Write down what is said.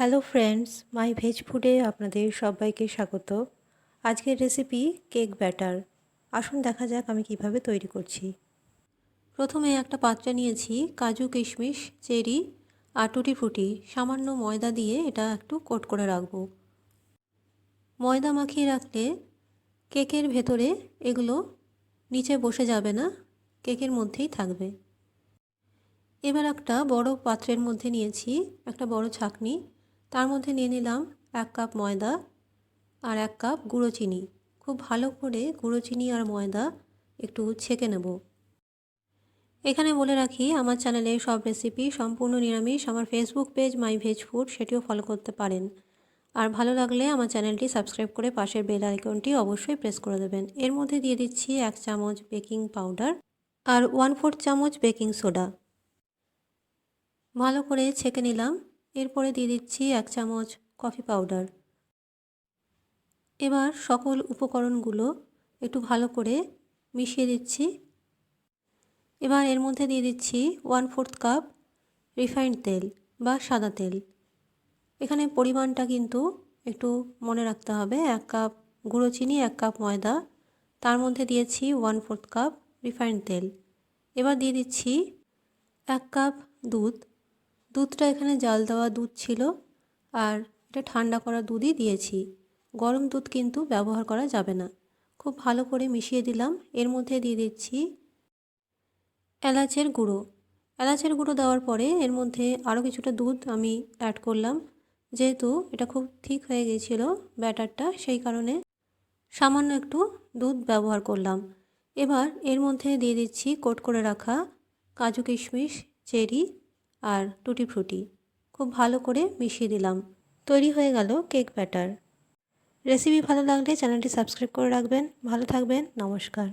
Hello friends মাই veg ফুডে আপনাদের সবাইকে স্বাগত। আজকের রেসিপি কেক ব্যাটার আসুন দেখা যাক আমি কীভাবে তৈরি করছি। প্রথমে একটা পাত্রে নিয়েছি কাজু কিশমিশ, চেরি, আর টুটি ফুটি। সামান্য ময়দা দিয়ে এটা একটু কোট করে রাখব। ময়দা মাখিয়ে রাখলে কেকের ভেতরে এগুলো নিচে বসে যাবে না, কেকের মধ্যেই থাকবে। এবার একটা বড় পাত্রের মধ্যে নিয়েছি একটা বড় ছাকনি তার মধ্যে নিয়ে নিলাম এক কাপ ময়দা আর এক কাপ গুঁড়ো চিনি। খুব ভালো করে গুঁড়ো চিনি আর ময়দা একটু ছেঁকে নেব। এখানে বলে রাখি, আমার চ্যানেলে সব রেসিপি সম্পূর্ণ নিরামিষ। আমার Facebook page my veg food সেটিও ফলো করতে পারেন। আর ভালো লাগলে আমার চ্যানেলটি সাবস্ক্রাইব করে পাশের বেল আইকনটি অবশ্যই প্রেস করে দেবেন। এর মধ্যে দিয়ে দিচ্ছি এক চামচ বেকিং পাউডার আর ওয়ান ফোর্থ চামচ বেকিং সোডা ভালো করে ছেঁকে নিলাম। এরপরে দিয়ে দিচ্ছি এক চামচ কফি পাউডার এবার সকল উপকরণগুলো একটু ভালো করে মিশিয়ে দিচ্ছি। এবার এর মধ্যে দিয়ে দিচ্ছি ওয়ান ফোর্থ কাপ রিফাইন্ড তেল বা সাদা তেল। এখানে পরিমাণটা কিন্তু একটু মনে রাখতে হবে, এক কাপ গুঁড়ো চিনি, এক কাপ ময়দা। তার মধ্যে দিয়েছি ওয়ান ফোর্থ কাপ রিফাইন্ড তেল। এবার দিয়ে দিচ্ছি এক কাপ দুধ। দুধটা এখানে জাল দেওয়া দুধ ছিল আর এটা ঠান্ডা করা দুধই দিয়েছি। গরম দুধ কিন্তু ব্যবহার করা যাবে না। খুব ভালো করে মিশিয়ে দিলাম। এর মধ্যে দিয়ে দিচ্ছি এলাচের গুঁড়ো। এলাচের গুঁড়ো দেওয়ার পরে এর মধ্যে আরও কিছুটা দুধ আমি অ্যাড করলাম। যেহেতু এটা খুব ঠিক হয়ে গিয়েছিল ব্যাটারটা, সেই কারণে সামান্য একটু দুধ ব্যবহার করলাম। এবার এর মধ্যে দিয়ে দিচ্ছি কোট করে রাখা কাজু কিশমিশ, চেরি আর টুটি ফ্রুটি। খুব ভালো করে মিশিয়ে দিলাম তৈরি হয়ে গেল কেক ব্যাটার। রেসিপি ভালো লাগলে চ্যানেলটি সাবস্ক্রাইব করে রাখবেন। ভালো থাকবেন। নমস্কার।